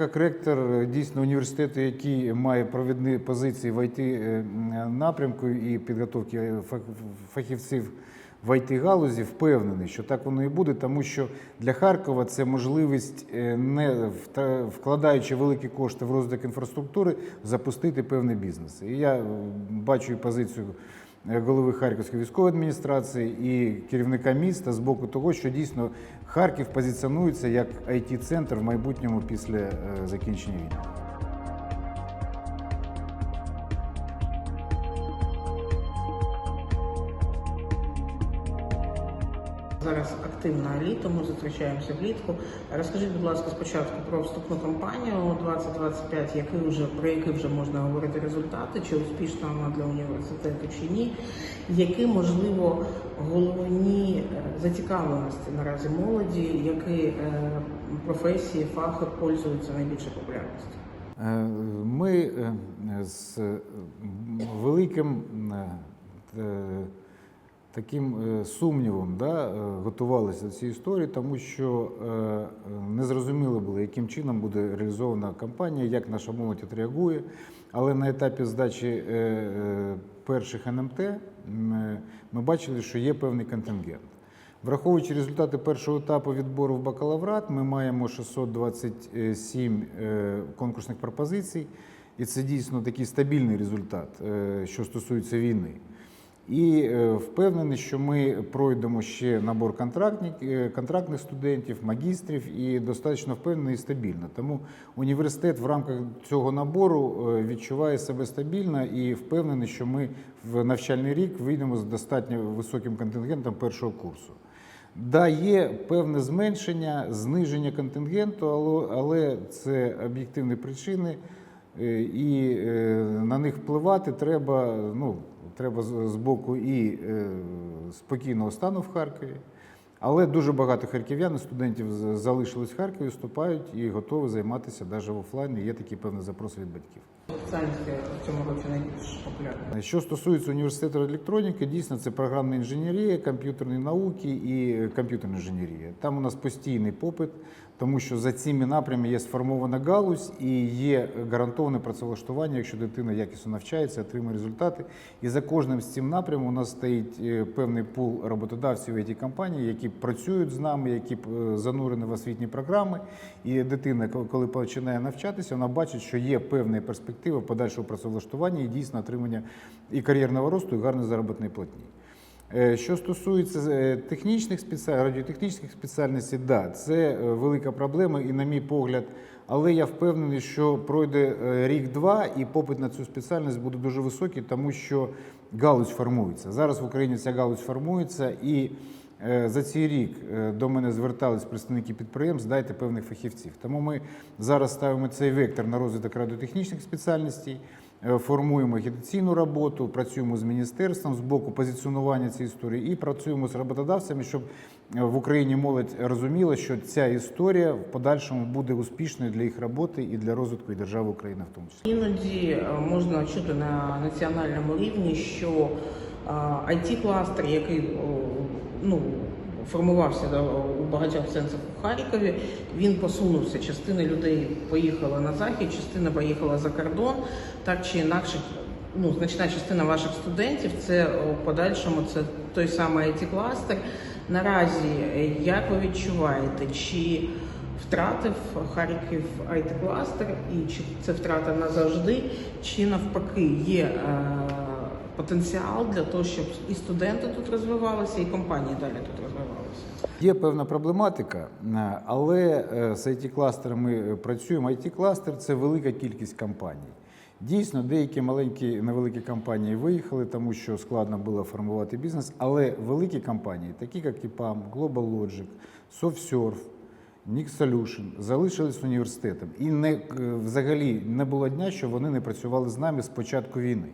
як ректор е, дійсно університету, який має провідні позиції в it е, напрямку і підготовки фахівців в it галузі, впевнений, що так воно і буде, тому що для Харкова це можливість, е, не вкладаючи великі кошти в розвиток інфраструктури, запустити певний бізнес. І я бачу позицію голови Харківської військової адміністрації і керівника міста з боку того, що дійсно Харків позиціонується як it центр в майбутньому після е, закінчення війни. Зараз активне літо, ми зустрічаємося влітку. Розкажіть, будь ласка, спочатку про вступну кампанію 2025, який вже про які вже можна говорити результати, чи успішна вона для університету чи ні. Які можливо головні е, зацікавленості наразі молоді, які е, професії, фахи пользуються найбільшою популярністю? Е, Ми з великим таким е, сумнівом да, е, готувалися до цієї історії, тому що е, незрозуміло було, яким чином буде реалізована кампанія, як наша молодь відреагує. Але на етапі здачі перших НМТ ми бачили, що є певний контингент. Враховуючи результати першого етапу відбору в бакалаврат, ми маємо 627 е, конкурсних пропозицій, і це дійсно такий стабільний результат, що стосується війни. І е, впевнений, що ми пройдемо ще набор е, контрактних студентів, магістрів і достатньо впевнено і стабільно. Тому університет в рамках цього набору е, відчуває себе стабільно і впевнений, що ми в навчальний рік вийдемо з достатньо високим контингентом першого курсу. Да, є певне зменшення, зниження контингенту, але, це об'єктивні причини, і на них впливати треба, ну, треба з боку і е, спокійного стану в Харкові. Але дуже багато харків'ян і студентів залишились в Харкові, вступають і готові займатися навіть в офлайні. Є такі певні запроси від батьків. Спеціальності в цьому році найбільш популярні. Що стосується університету електроніки, дійсно це програмна інженерія, комп'ютерні науки і комп'ютерна інженерія. Там у нас постійний попит, тому що за цими напрямами є сформована галузь і є гарантоване працевлаштування, якщо дитина якісно навчається, отримує результати. І за кожним з цим напрямом у нас стоїть е, певний пул роботодавців it компаній, які працюють з нами, які е, занурені в освітні програми. І дитина, коли починає навчатися, вона бачить, що є певна перспектива подальшого працевлаштування і дійсно отримання і кар'єрного росту, і гарної заробітної платні. Е, Що стосується е, технічних спеціальностей, радіотехнічних спеціальностей, да, це е, велика проблема, і на мій погляд, але я впевнений, що пройде рік-два, і попит на цю спеціальність буде дуже високий, тому що галузь формується. Зараз в Україні ця галузь формується, і за цей рік до мене звертались представники підприємств, дайте певних фахівців. Тому ми зараз ставимо цей вектор на розвиток радіотехнічних спеціальностей. Е, Формуємо агітаційну роботу, працюємо з міністерством з боку позиціонування цієї історії і працюємо з роботодавцями, щоб е, в Україні молодь розуміла, що ця історія в подальшому буде успішною для їх роботи і для розвитку і держави України в тому числі. Іноді е, можна чути на національному рівні, що it кластер який ну, формувався багатьох сенсах у Харкові, він посунувся. Частина людей поїхала на захід, частина поїхала за кордон. Так чи інакше, ну, значна частина ваших студентів це у подальшому це той самий it кластер Наразі, е, як ви відчуваєте, чи втратив Харків it кластер і чи це втрата назавжди, чи навпаки є е, потенціал для того, щоб і студенти тут розвивалися, і компанії далі тут розвивалися? Є певна проблематика, е, але е, з it кластерами е, працюємо. it кластер це велика кількість компаній. Дійсно, деякі маленькі невеликі компанії виїхали, тому що складно було формувати бізнес. Але великі компанії, такі як EPAM, Global Logic, SoftSurf, Nix Solution, залишились університетом. І не, взагалі не було дня, що вони не працювали з нами з початку війни.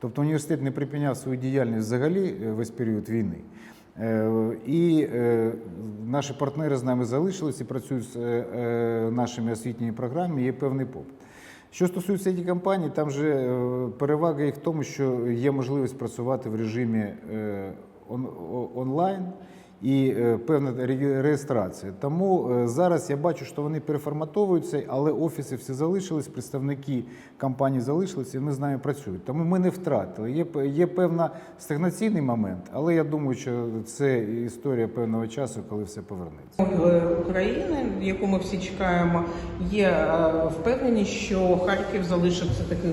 Тобто університет не припиняв свою діяльність взагалі е, весь період війни. Е, І е, наші партнери з нами залишились і працюють з нашими освітніми програмами, є певний попит. Що стосується цієї компанії, там же перевага їх в тому, що є можливість працювати в режимі онлайн. І е, певна ре- реєстрація. Тому е, зараз я бачу, що вони переформатовуються, але офіси всі залишились, представники компаній залишилися, і ми з нами працюють. Тому ми не втратили. Є, є певна стагнаційний момент, але я думаю, що це історія певного часу, коли все повернеться. України, яку ми всі чекаємо, є е, впевненість, що Харків залишиться таким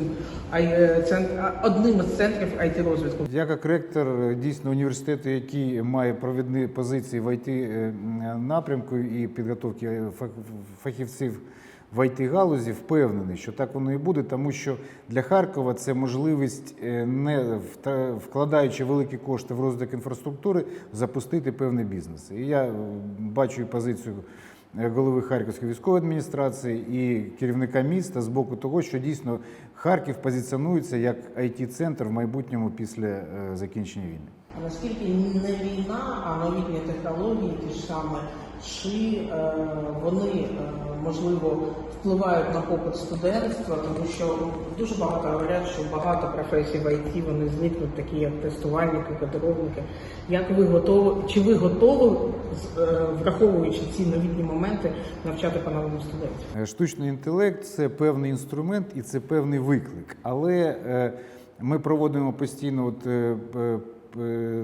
одним із центрів it розвитку. Я як ректор дійсно університету, який має провідні позиції в it напрямку і підготовки е, фахівців в it галузі, впевнений, що так воно і буде, тому що для Харкова це можливість, е, не вкладаючи великі кошти в розвиток інфраструктури, запустити певний бізнес. І я е, бачу і позицію е, голови Харківської військової адміністрації і керівника міста з боку того, що дійсно Харків позиціонується як it центр в майбутньому після е, закінчення війни. А наскільки не війна, а новітні технології, ті ж саме ШИ, е, вони е, можливо впливають на попит студентства, тому що дуже багато говорять, що багато професій в ІТ вони зникнуть, такі як тестувальники, кодировники. Як ви готові, чи ви готові, е, враховуючи ці новітні моменти, навчати по-новому студентів? Е, Штучний інтелект це певний інструмент і це певний виклик. Але ми проводимо постійно от, е,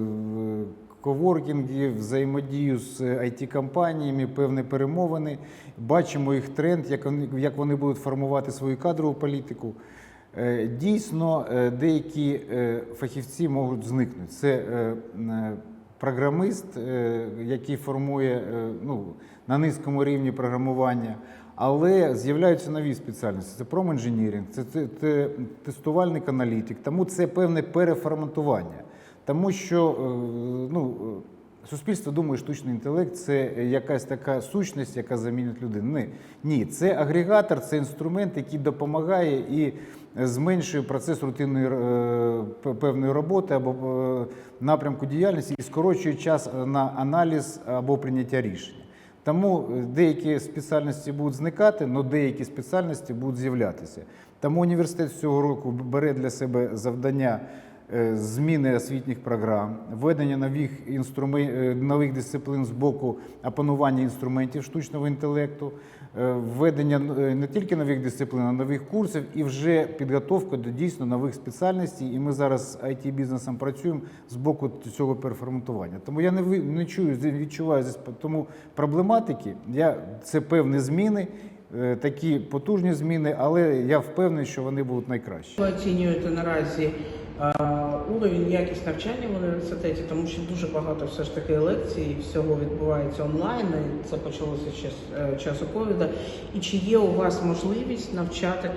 коворкінги, взаємодію з it компаніями певні перемовини. Бачимо їх тренд, як вони, як вони будуть формувати свою кадрову політику. Е, Дійсно, е, деякі фахівці можуть зникнути. Це програмист, який формує ну, на низькому рівні програмування, але з'являються нові спеціальності. Це це, це тестувальник аналітик. Тому це певне переформатування. Тому що е, ну, е, суспільство думає, штучний інтелект це якась така сущність, яка замінить людину. Ні, це агрегатор, це інструмент, який допомагає і зменшує процес рутинної е, певної роботи або напрямку діяльності і скорочує час на аналіз або прийняття рішення. Тому деякі спеціальності будуть зникати, але деякі спеціальності будуть з'являтися. Тому університет цього року бере для себе завдання зміни освітніх програм, введення нових інструмен... е, нових дисциплін з боку опанування інструментів штучного інтелекту, е, введення е, не тільки нових дисциплін, а нових курсів і вже підготовка до дійсно нових спеціальностей. І ми зараз з it бізнесом працюємо з боку цього переформатування. Тому я не ви- не чую, відчуваю тому проблематики. Я це певні зміни. е, Такі потужні зміни, але я впевнений, що вони будуть найкращі. Оцінюєте наразі е, уровень, якість навчання в університеті, тому що дуже багато все ж таки лекцій, всього відбувається онлайн. і Це почалося з е, часу ковіда. І чи є у вас можливість навчати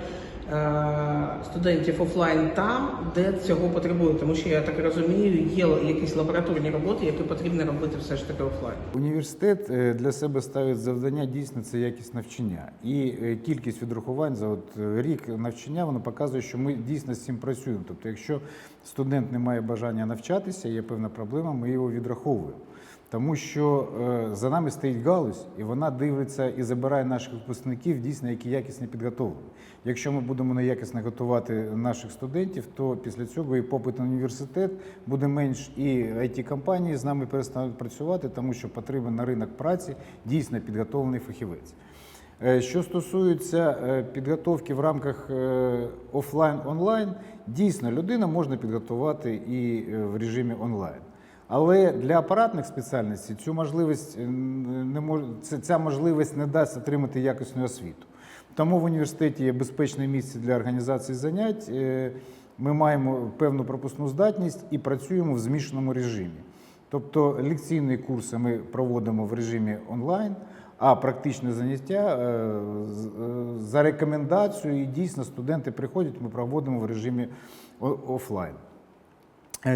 студентів офлайн там, де цього потребують? Тому що я так розумію, є якісь лабораторні роботи, які потрібно робити все ж таки офлайн. Університет е, для себе ставить завдання дійсно це якість навчання. І е, кількість відрахувань за от е, рік навчання воно показує, що ми дійсно з цим працюємо. Тобто, якщо студент не має бажання навчатися, є певна проблема, ми його відраховуємо. Тому що е, за нами стоїть галузь, і вона дивиться і забирає наших випускників, дійсно, які якісно підготовлені. Якщо ми будемо неякісно готувати наших студентів, то після цього і попит на університет буде менш, і it компанії з нами перестануть працювати, тому що потрібен на ринок праці дійсно підготовлений фахівець. Е, Що стосується е, підготовки в рамках офлайн-онлайн, дійсно людина можна підготувати і в режимі онлайн. Але для апаратних спеціальностей цю можливість е, не мож... ця можливість не дасть отримати якісну освіту. Тому в університеті є безпечне місце для організації занять. Е, Ми маємо певну пропускну здатність і працюємо в змішаному режимі. Тобто лекційні курси ми проводимо в режимі онлайн, а практичне заняття е, за рекомендацією, і дійсно студенти приходять, ми проводимо в режимі офлайн.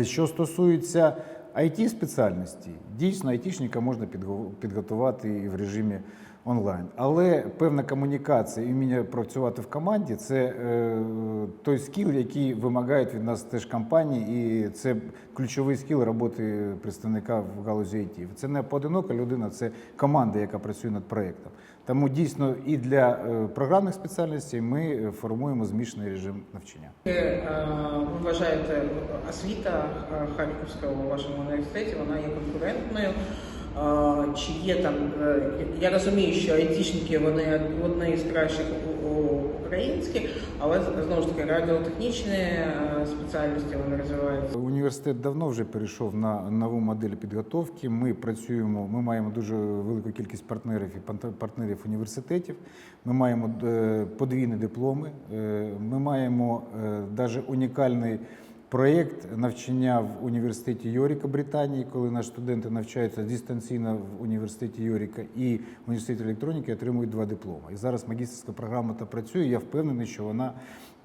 Що стосується it спеціальності, дійсно айтішника можна підго- підготувати і в режимі онлайн. Але певна комунікація і вміння працювати в команді це е, той скіл, який вимагають від нас теж компанії, і це ключовий скіл роботи представника в галузі IT. Це не поодинока людина, це команда, яка працює над проєктом. Тому дійсно і для е, програмних спеціальностей ми е, формуємо змішаний режим навчання. Е, Ви вважаєте, освіта Харківського вашому університеті вона є конкурентною. Чи є там, я розумію, що айтішники вони одні з кращих у- у- але знову ж таки радіотехнічні е, спеціальності вони розвиваються. Університет давно вже перейшов на нову модель підготовки. Ми працюємо, ми маємо дуже велику кількість партнерів і партнерів університетів. Ми маємо е, подвійні дипломи. Е, Ми маємо навіть унікальний проєкт навчання в університеті Йоріка Британії, коли наші студенти навчаються дистанційно в університеті Йоріка і в університеті електроніки отримують два дипломи. І зараз магістерська програма та працює. Я впевнений, що вона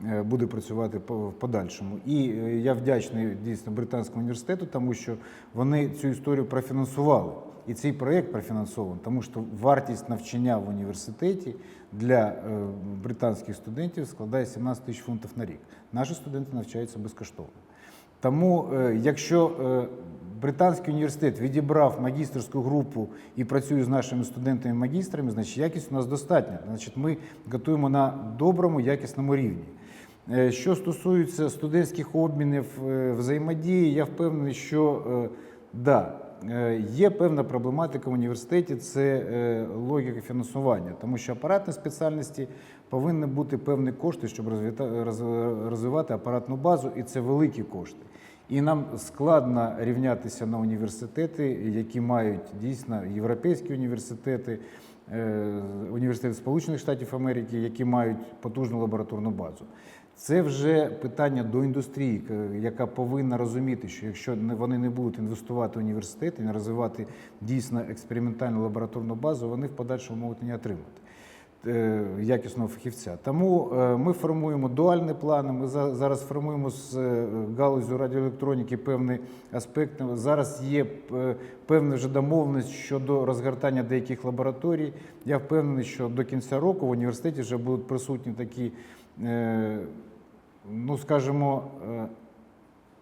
е, буде працювати в подальшому. І е, я вдячний дійсно британському університету, тому що вони цю історію профінансували. І цей проєкт профінансований, тому що вартість навчання в університеті для е, британських студентів складає 17 тисяч фунтів на рік. Наші студенти навчаються безкоштовно. Тому, е, якщо е, британський університет відібрав магістерську групу і працює з нашими студентами-магістрами, значить якість у нас достатня. Значить, ми готуємо на доброму, якісному рівні. Що стосується студентських обмінів взаємодії, я впевнений, що е, є певна проблематика в університеті, це е, логіка фінансування, тому що апаратні спеціальності повинні бути певні кошти, щоб розвивати апаратну базу, і це великі кошти. І нам складно рівнятися на університети, які мають дійсно європейські університети, е, університети Сполучених Штатів Америки, які мають потужну лабораторну базу. Це вже питання до індустрії, яка повинна розуміти, що якщо вони не будуть інвестувати в університети, не розвивати дійсно експериментальну лабораторну базу, вони в подальшому можуть не отримати е, якісного фахівця. Тому е, ми формуємо дуальні плани. Ми за- зараз формуємо з е, галузю радіоелектроніки певні аспекти. Зараз є певна вже домовленість щодо розгортання деяких лабораторій. Я впевнений, що до кінця року в університеті вже будуть присутні такі, ну скажімо, е,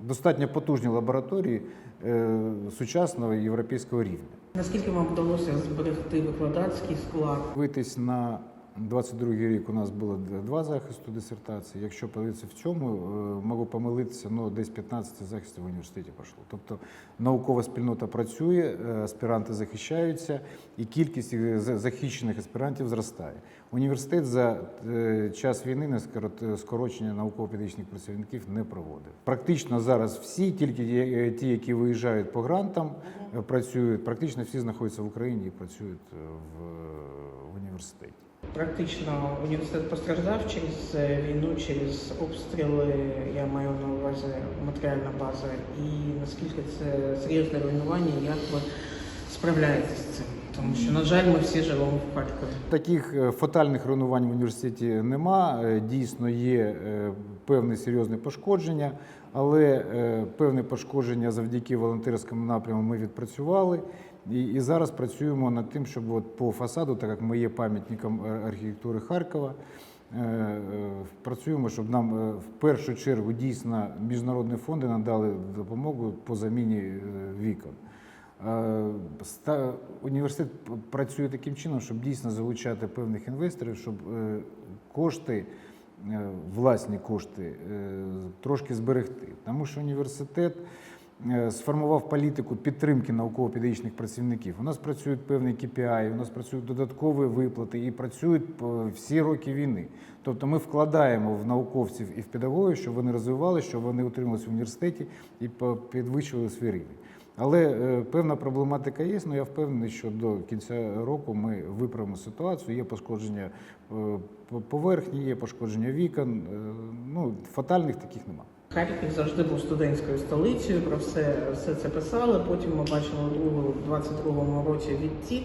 достатньо потужні лабораторії е, сучасного європейського рівня. Наскільки вам вдалося зберегти викладацький склад? Витись на 22 рік у нас було два захисту дисертації. Якщо подивитися в цьому, е, можу помилитися, ну десь 15 захистів в університеті пішло. Тобто наукова спільнота працює, е, аспіранти захищаються, і кількість захищених аспірантів зростає. Університет за е, час війни на скорочення науково-педагогічних працівників не проводив. Практично зараз всі, тільки е, ті, які виїжджають по грантам, е, працюють. Практично всі знаходяться в Україні і працюють е, в університеті. Практично університет постраждав через війну, через обстріли. Я маю на увазі матеріальна база. І наскільки це серйозне руйнування, як ви справляєтесь з цим? Тому що, на жаль, ми всі живемо в Харкові. Таких е, фатальних руйнувань в університеті нема. Е, Дійсно є е, певні серйозні пошкодження, але е, певні пошкодження завдяки волонтерському напряму ми відпрацювали. І, і зараз працюємо над тим, щоб от по фасаду, так як ми є пам'ятником е, архітектури Харкова, е, е, працюємо, щоб нам е, в першу чергу дійсно міжнародні фонди надали допомогу по заміні е, вікон. Університет працює таким чином, щоб дійсно залучати певних інвесторів, щоб кошти, власні кошти, трошки зберегти. Тому що університет сформував політику підтримки науково-педагогічних працівників. У нас працюють певні KPI, у нас працюють додаткові виплати і працюють всі роки війни. Тобто ми вкладаємо в науковців і в педагогів, щоб вони розвивалися, щоб вони утрималися в університеті і підвищували свій рівень. Але е, певна проблематика є, але я впевнений, що до кінця року ми виправимо ситуацію. Є пошкодження е, поверхні, є пошкодження вікон. е, Ну, фатальних таких немає. Харків завжди був студентською столицею. Про все, все це писали. Потім ми бачили у 22-му році відтік.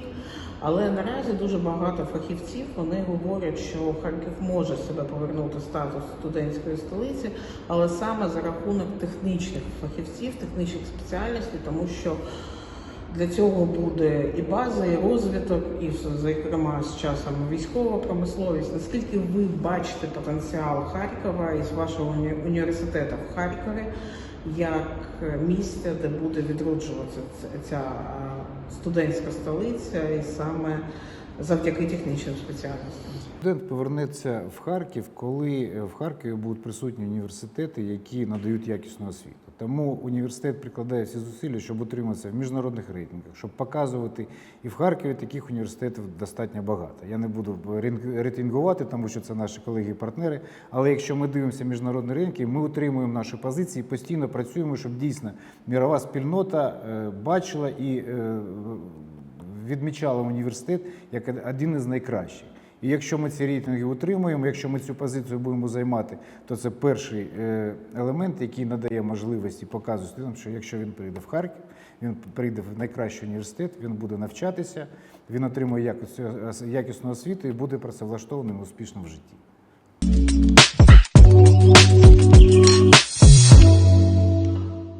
Але наразі дуже багато фахівців вони говорять, що Харків може себе повернути статус студентської столиці, але саме за рахунок технічних фахівців, технічних спеціальностей, тому що для цього буде і база, і розвиток, і зокрема з часом військова промисловість. Наскільки ви бачите потенціал Харкова і з вашого уні- університету в Харкові як місце, де буде відроджуватися ця студентська столиця, і саме завдяки технічним спеціальностям? Студент повернеться в Харків, коли е, в Харкові будуть присутні університети, які надають якісну освіту. Тому університет прикладає всі зусилля, щоб утриматися в міжнародних рейтингах, щоб показувати. І в Харкові таких університетів достатньо багато. Я не буду рейтингувати, тому що це наші колеги і партнери. Але якщо ми дивимося міжнародні ринки, ми утримуємо наші позиції, постійно працюємо, щоб дійсно мірова спільнота е, бачила і е, відмічала університет як один із найкращих. І якщо ми ці рейтинги утримуємо, якщо ми цю позицію будемо займати, то це перший е, елемент, який надає можливість і показує студентам, що якщо він прийде в Харків, він прийде в найкращий університет, він буде навчатися, він отримує якісну освіту і буде працевлаштованим успішно в житті.